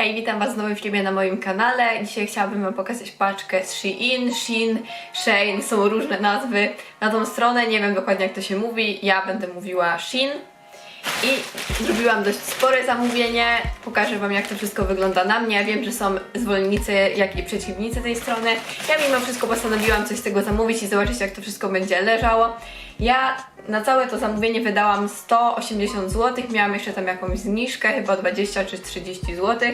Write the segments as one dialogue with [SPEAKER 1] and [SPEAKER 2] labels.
[SPEAKER 1] Hej, witam Was w nowym na moim kanale. Dzisiaj chciałabym Wam pokazać paczkę z Shein, Shein, Shane, są różne nazwy na tą stronę, nie wiem dokładnie jak to się mówi, ja będę mówiła Shein. I zrobiłam dość spore zamówienie, pokażę Wam jak to wszystko wygląda na mnie. Wiem, że są zwolennicy, jak i przeciwnicy tej strony. Ja mimo wszystko postanowiłam coś z tego zamówić i zobaczyć jak to wszystko będzie leżało. Ja na całe to zamówienie wydałam 180 zł, miałam jeszcze tam jakąś zniżkę, chyba 20 czy 30 zł.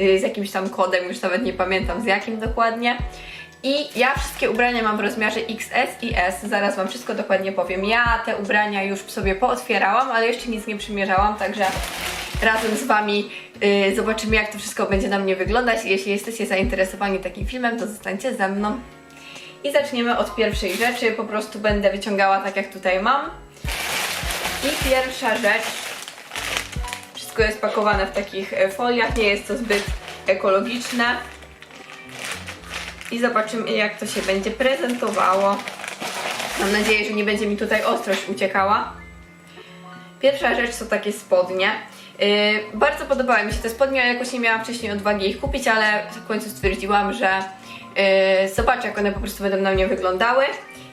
[SPEAKER 1] y, Z jakimś tam kodem, już nawet nie pamiętam z jakim dokładnie. I ja wszystkie ubrania mam w rozmiarze XS i S, zaraz Wam wszystko dokładnie powiem. Ja te ubrania już sobie pootwierałam, ale jeszcze nic nie przymierzałam, także razem z Wami y, zobaczymy jak to wszystko będzie na mnie wyglądać. Jeśli jesteście zainteresowani takim filmem, to zostańcie ze mną. I zaczniemy od pierwszej rzeczy, po prostu będę wyciągała tak jak tutaj mam. I pierwsza rzecz, wszystko jest pakowane w takich e, foliach, nie jest to zbyt ekologiczne i zobaczymy jak to się będzie prezentowało. Mam nadzieję, że nie będzie mi tutaj ostrość uciekała. Pierwsza rzecz to takie spodnie. Yy, bardzo podobały mi się te spodnie, ale jakoś nie miałam wcześniej odwagi ich kupić, ale w końcu stwierdziłam, że yy, zobaczę jak one po prostu będą na mnie wyglądały.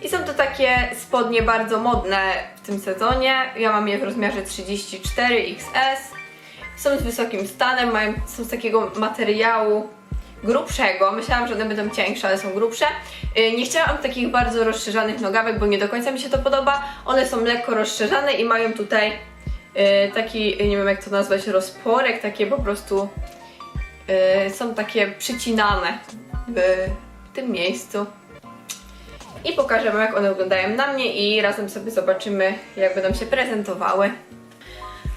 [SPEAKER 1] I są to takie spodnie bardzo modne w tym sezonie. Ja mam je w rozmiarze 34 XS. Są z wysokim stanem, mają, są z takiego materiału grubszego. Myślałam, że one będą cieńsze, ale są grubsze. Yy, Nie chciałam takich bardzo rozszerzanych nogawek, bo nie do końca mi się to podoba. One są lekko rozszerzane i mają tutaj taki, nie wiem jak to nazwać, rozporek, takie po prostu yy, są takie przycinane w tym miejscu. I pokażę Wam jak one wyglądają na mnie i razem sobie zobaczymy jak będą się prezentowały.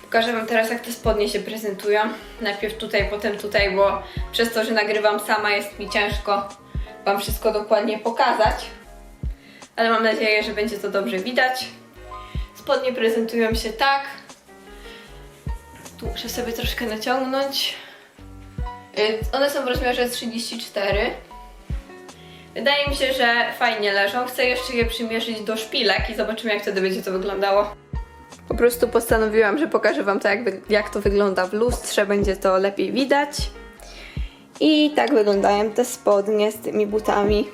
[SPEAKER 1] Pokażę Wam teraz, jak te spodnie się prezentują. Najpierw tutaj, potem tutaj, bo przez to, że nagrywam sama, jest mi ciężko Wam wszystko dokładnie pokazać. Ale mam nadzieję, że będzie to dobrze widać. Spodnie prezentują się tak. Tu muszę sobie troszkę naciągnąć. Y, One są w rozmiarze 34. Wydaje mi się, że fajnie leżą. Chcę jeszcze je przymierzyć do szpilek i zobaczymy, jak wtedy będzie to wyglądało. Po prostu postanowiłam, że pokażę Wam to, jak, jak to wygląda w lustrze, będzie to lepiej widać. I tak wyglądają te spodnie z tymi butami.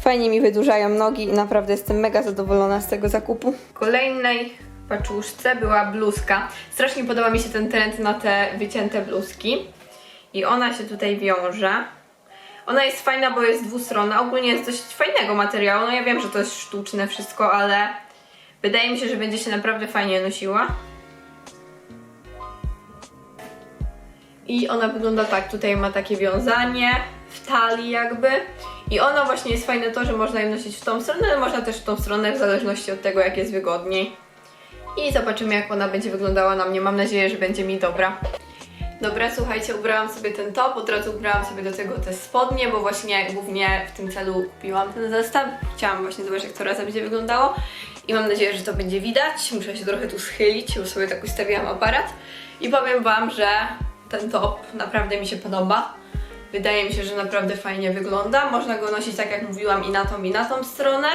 [SPEAKER 1] Fajnie mi wydłużają nogi i naprawdę jestem mega zadowolona z tego zakupu. Kolejnej paczuszce była bluzka. Strasznie podoba mi się ten trend na te wycięte bluzki. I ona się tutaj wiąże. Ona jest fajna, bo jest dwustronna. Ogólnie jest dość fajnego materiału. No ja wiem, że to jest sztuczne wszystko, ale wydaje mi się, że będzie się naprawdę fajnie nosiła. I ona wygląda tak, tutaj ma takie wiązanie w talii jakby. I ona właśnie jest fajne to, że można ją nosić w tą stronę, ale można też w tą stronę w zależności od tego jak jest wygodniej. I zobaczymy jak ona będzie wyglądała na mnie. Mam nadzieję, że będzie mi dobra. Dobra, słuchajcie, ubrałam sobie ten top, od razu ubrałam sobie do tego te spodnie, bo właśnie głównie w tym celu kupiłam ten zestaw. Chciałam właśnie zobaczyć, jak to razem będzie wyglądało i mam nadzieję, że to będzie widać. Muszę się trochę tu schylić, bo sobie tak ustawiłam aparat i powiem Wam, że ten top naprawdę mi się podoba. Wydaje mi się, że naprawdę fajnie wygląda. Można go nosić, tak jak mówiłam, i na tą, i na tą stronę.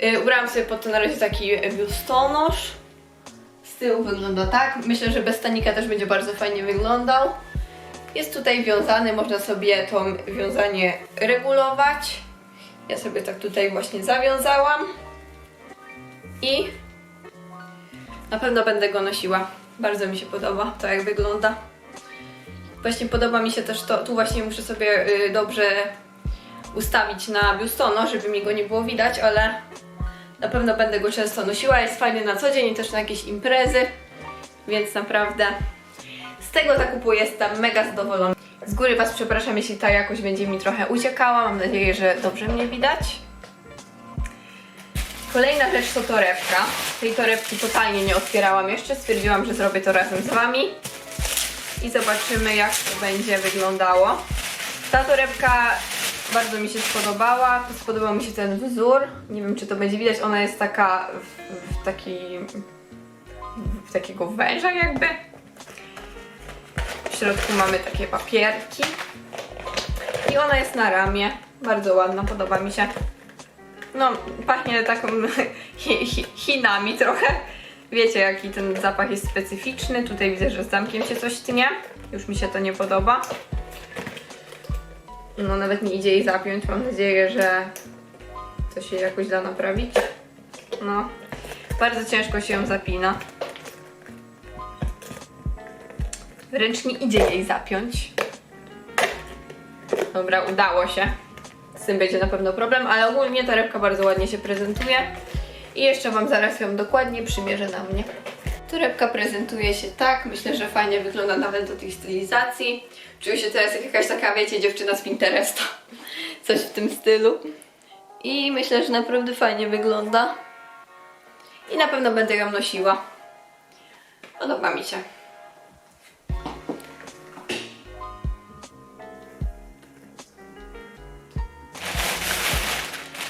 [SPEAKER 1] Yy, ubrałam sobie pod to na razie taki biustonosz. Tyłu wygląda tak. Myślę, że bez stanika też będzie bardzo fajnie wyglądał. Jest tutaj wiązany, można sobie to wiązanie regulować. Ja sobie tak tutaj właśnie zawiązałam. I na pewno będę go nosiła. Bardzo mi się podoba to, jak wygląda. Właśnie podoba mi się też to, tu właśnie muszę sobie y, dobrze ustawić na biustono, żeby mi go nie było widać, ale na pewno będę go często nosiła. Jest fajny na co dzień też na jakieś imprezy, więc naprawdę z tego zakupu jestem mega zadowolona. Z góry Was przepraszam, jeśli ta jakość będzie mi trochę uciekała. Mam nadzieję, że dobrze mnie widać. Kolejna rzecz to torebka. Tej torebki totalnie nie otwierałam jeszcze. Stwierdziłam, że zrobię to razem z Wami. I zobaczymy, jak to będzie wyglądało. Ta torebka bardzo mi się spodobała. Spodobał mi się ten wzór. Nie wiem, czy to będzie widać. Ona jest taka w, w taki... w takiego węża jakby. W środku mamy takie papierki. I ona jest na ramię. Bardzo ładna, podoba mi się. No, pachnie taką chi, chi, Chinami trochę. Wiecie, jaki ten zapach jest specyficzny. Tutaj widzę, że z zamkiem się coś tnie. Już mi się to nie podoba. No, nawet nie idzie jej zapiąć. Mam nadzieję, że to się jakoś da naprawić. No, bardzo ciężko się ją zapina. Wręcz nie idzie jej zapiąć. Dobra, udało się. Z tym będzie na pewno problem, ale ogólnie torebka bardzo ładnie się prezentuje. I jeszcze Wam zaraz ją dokładnie przymierzę na mnie. Torebka prezentuje się tak, myślę, że fajnie wygląda nawet do tej stylizacji. Czuję się teraz jak jakaś taka, wiecie, dziewczyna z Pinteresta. Coś w tym stylu. I myślę, że naprawdę fajnie wygląda. I na pewno będę ją nosiła. Podoba mi się.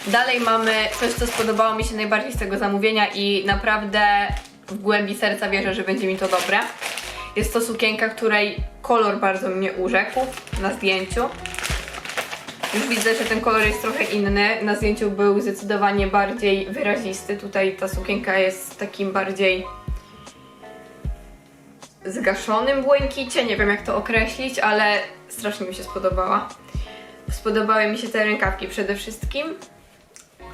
[SPEAKER 1] Dalej mamy coś, co spodobało mi się najbardziej z tego zamówienia i naprawdę w głębi serca wierzę, że będzie mi to dobre. Jest to sukienka, której kolor bardzo mnie urzekł na zdjęciu. Już widzę, że ten kolor jest trochę inny. Na zdjęciu był zdecydowanie bardziej wyrazisty. Tutaj ta sukienka jest takim bardziej zgaszonym błękicie. Nie wiem jak to określić, ale strasznie mi się spodobała. Spodobały mi się te rękawki przede wszystkim.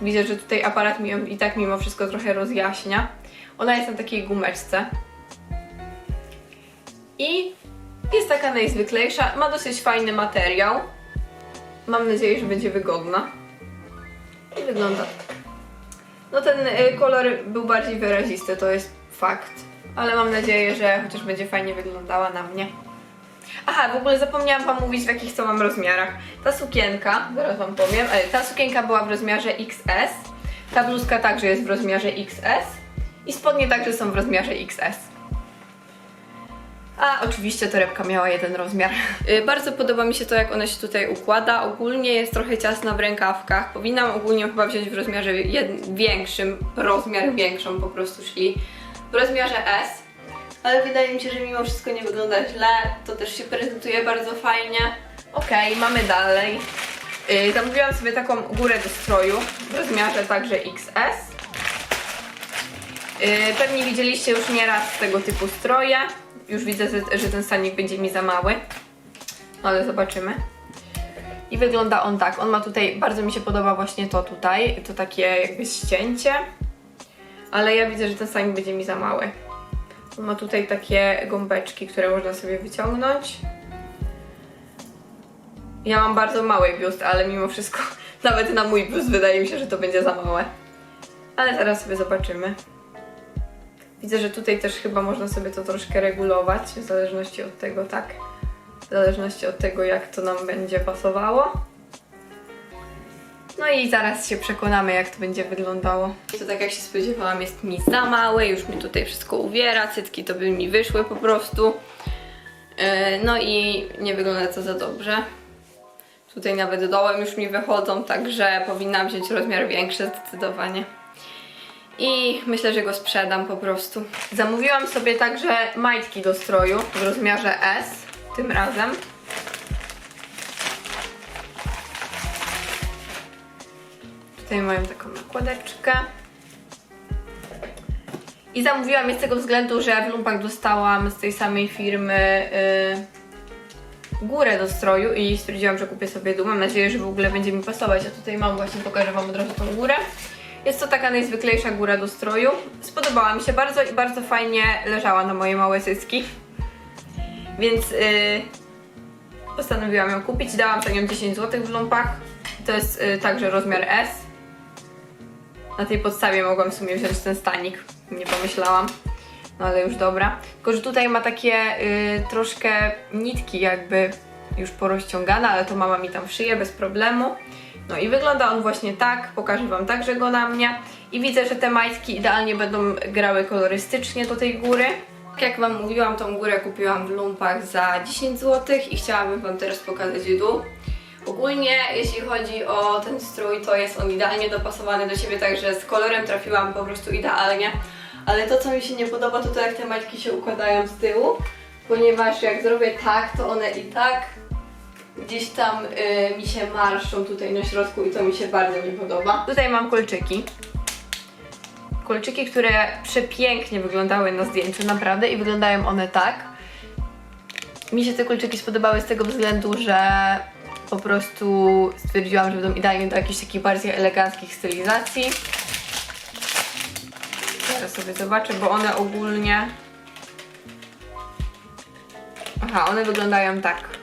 [SPEAKER 1] Widzę, że tutaj aparat mi i tak mimo wszystko trochę rozjaśnia. Ona jest na takiej gumeczce. I jest taka najzwyklejsza. Ma dosyć fajny materiał. Mam nadzieję, że będzie wygodna. I wygląda. No ten y, kolor był bardziej wyrazisty, to jest fakt. Ale mam nadzieję, że chociaż będzie fajnie wyglądała na mnie. Aha, w ogóle zapomniałam Wam mówić w jakich to mam rozmiarach. Ta sukienka, zaraz Wam powiem, e, ta sukienka była w rozmiarze XS, ta bluzka także jest w rozmiarze XS i spodnie także są w rozmiarze XS. A oczywiście torebka miała jeden rozmiar. Y, Bardzo podoba mi się to, jak ona się tutaj układa. Ogólnie jest trochę ciasna w rękawkach. Powinnam ogólnie chyba wziąć w rozmiarze większym, rozmiar większą po prostu, czyli w rozmiarze S. Ale wydaje mi się, że mimo wszystko nie wygląda źle. To też się prezentuje bardzo fajnie. Okej, mamy dalej. Yy, zamówiłam sobie taką górę do stroju w rozmiarze także XS. Yy, pewnie widzieliście już nieraz tego typu stroje. Już widzę, że- ten stanik będzie mi za mały. Ale zobaczymy. I wygląda on tak. On ma tutaj, bardzo mi się podoba właśnie to tutaj. To takie jakby ścięcie. Ale ja widzę, że ten stanik będzie mi za mały. On ma tutaj takie gąbeczki, które można sobie wyciągnąć. Ja mam bardzo mały biust, ale mimo wszystko nawet na mój biust wydaje mi się, że to będzie za małe. Ale zaraz sobie zobaczymy. Widzę, że tutaj też chyba można sobie to troszkę regulować, w zależności od tego, tak? W zależności od tego, jak to nam będzie pasowało. No i zaraz się przekonamy, jak to będzie wyglądało. To tak jak się spodziewałam, jest mi za małe, już mi tutaj wszystko uwiera, cytki to by mi wyszły po prostu. Yy, No i nie wygląda to za dobrze. Tutaj nawet dołem już mi wychodzą, także powinnam wziąć rozmiar większy zdecydowanie. I myślę, że go sprzedam po prostu. Zamówiłam sobie także majtki do stroju w rozmiarze S tym razem. Tutaj mają taką nakładeczkę. I zamówiłam je z tego względu, że w lumpach dostałam z tej samej firmy yy, górę do stroju i stwierdziłam, że kupię sobie dół. Mam nadzieję, że w ogóle będzie mi pasować. Ja tutaj mam, właśnie pokażę Wam od razu tą górę. Jest to taka najzwyklejsza góra do stroju. Spodobała mi się bardzo i bardzo fajnie leżała na moje małe cycki. Więc yy, postanowiłam ją kupić. Dałam za nią 10 zł w lumpach. To jest yy, także rozmiar S. Na tej podstawie mogłam w sumie wziąć ten stanik. Nie pomyślałam. No ale już dobra. Tylko, że tutaj ma takie y, troszkę nitki jakby już porozciągane, ale to mama mi tam szyje bez problemu. No i wygląda on właśnie tak. Pokażę Wam także go na mnie. I widzę, że te majtki idealnie będą grały kolorystycznie do tej góry. Tak jak Wam mówiłam, tą górę kupiłam w lumpach za 10 zł i chciałabym Wam teraz pokazać dół. Ogólnie, jeśli chodzi o ten strój, to jest on idealnie dopasowany do siebie, także z kolorem trafiłam po prostu idealnie. Ale to, co mi się nie podoba, to to, jak te majtki się układają z tyłu, ponieważ jak zrobię tak, to one i tak gdzieś tam y, mi się marszczą tutaj na środku i to mi się bardzo nie podoba. Tutaj mam kolczyki. kolczyki, które przepięknie wyglądały na zdjęciu, naprawdę, i wyglądają one tak. Mi się te kolczyki spodobały z tego względu, że po prostu stwierdziłam, że będą idealnie do jakichś takich bardziej eleganckich stylizacji. Teraz sobie zobaczę, bo one ogólnie... Aha, one wyglądają tak.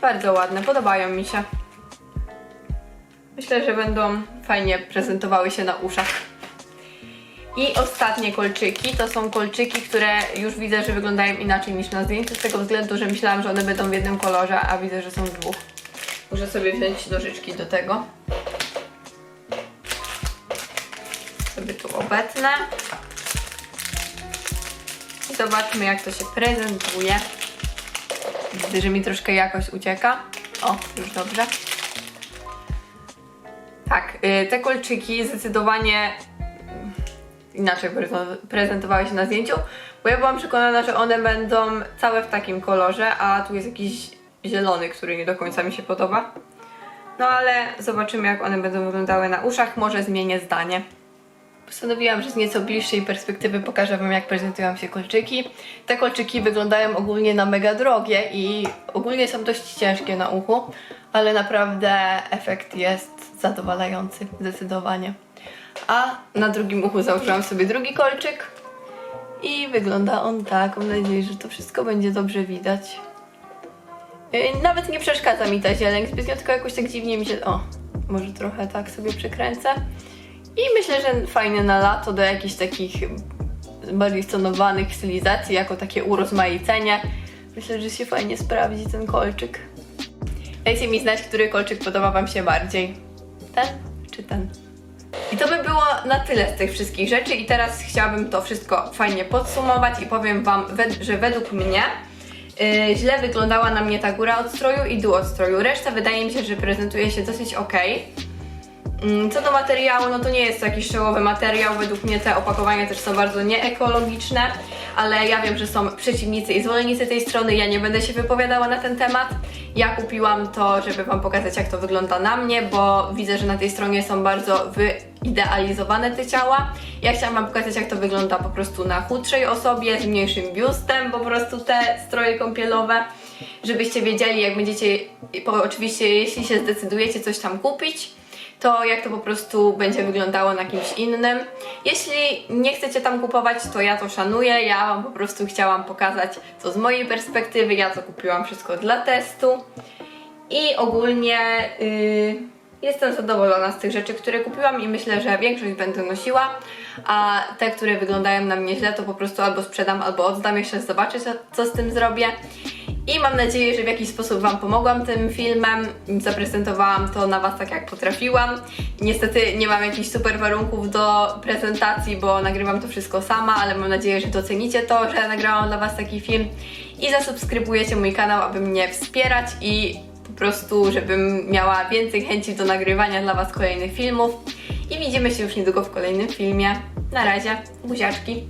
[SPEAKER 1] Bardzo ładne, podobają mi się. Myślę, że będą fajnie prezentowały się na uszach. I ostatnie kolczyki to są kolczyki, które już widzę, że wyglądają inaczej niż na zdjęciu, z tego względu, że myślałam, że one będą w jednym kolorze, a widzę, że są w dwóch. Muszę sobie wziąć nożyczki do tego. Sobie tu obetnę. I zobaczmy, jak to się prezentuje. Widzę, że mi troszkę jakość ucieka. O, już dobrze. Tak, y, te kolczyki zdecydowanie mm, inaczej prezentowały się na zdjęciu, bo ja byłam przekonana, że one będą całe w takim kolorze, a tu jest jakiś zielony, który nie do końca mi się podoba. No ale zobaczymy, jak one będą wyglądały na uszach. Może zmienię zdanie. Postanowiłam, że z nieco bliższej perspektywy pokażę Wam, jak prezentują się kolczyki. Te kolczyki wyglądają ogólnie na mega drogie i ogólnie są dość ciężkie na uchu, ale naprawdę efekt jest zadowalający, zdecydowanie. A na drugim uchu założyłam sobie drugi kolczyk i wygląda on tak. Mam nadzieję, że to wszystko będzie dobrze widać. Yy, Nawet nie przeszkadza mi ta zieleń zbytnio, tylko jakoś tak dziwnie mi się... O, może trochę tak sobie przykręcę. I myślę, że fajne na lato do jakichś takich bardziej stonowanych stylizacji, jako takie urozmaicenie. Myślę, że się fajnie sprawdzi ten kolczyk. Dajcie mi znać, który kolczyk podoba Wam się bardziej. Ten czy ten? I to by było na tyle z tych wszystkich rzeczy i teraz chciałabym to wszystko fajnie podsumować i powiem Wam, że według mnie yy, źle wyglądała na mnie ta góra od stroju i dół od stroju. Reszta wydaje mi się, że prezentuje się dosyć ok. Mm, Co do materiału, no to nie jest to jakiś czołowy materiał. Według mnie te opakowania też są bardzo nieekologiczne, ale ja wiem, że są przeciwnicy i zwolennicy tej strony. Ja nie będę się wypowiadała na ten temat. Ja kupiłam to, żeby Wam pokazać, jak to wygląda na mnie, bo widzę, że na tej stronie są bardzo wyidealizowane te ciała. Ja chciałam Wam pokazać, jak to wygląda po prostu na chudszej osobie, z mniejszym biustem, po prostu te stroje kąpielowe, żebyście wiedzieli, jak będziecie, oczywiście, jeśli się zdecydujecie coś tam kupić, to jak to po prostu będzie wyglądało na kimś innym. Jeśli nie chcecie tam kupować, to ja to szanuję. Ja Wam po prostu chciałam pokazać to z mojej perspektywy. Ja to kupiłam wszystko dla testu. I ogólnie yy, jestem zadowolona z tych rzeczy, które kupiłam i myślę, że większość będę nosiła, a te, które wyglądają na mnie źle, to po prostu albo sprzedam, albo oddam. Jeszcze zobaczę, co, co z tym zrobię. I mam nadzieję, że w jakiś sposób Wam pomogłam tym filmem. Zaprezentowałam to na Was tak, jak potrafiłam. Niestety nie mam jakichś super warunków do prezentacji, bo nagrywam to wszystko sama, ale mam nadzieję, że docenicie to, że nagrałam dla Was taki film i zasubskrybujecie mój kanał, aby mnie wspierać i po prostu, żebym miała więcej chęci do nagrywania dla Was kolejnych filmów. I widzimy się już niedługo w kolejnym filmie. Na razie, buziaczki.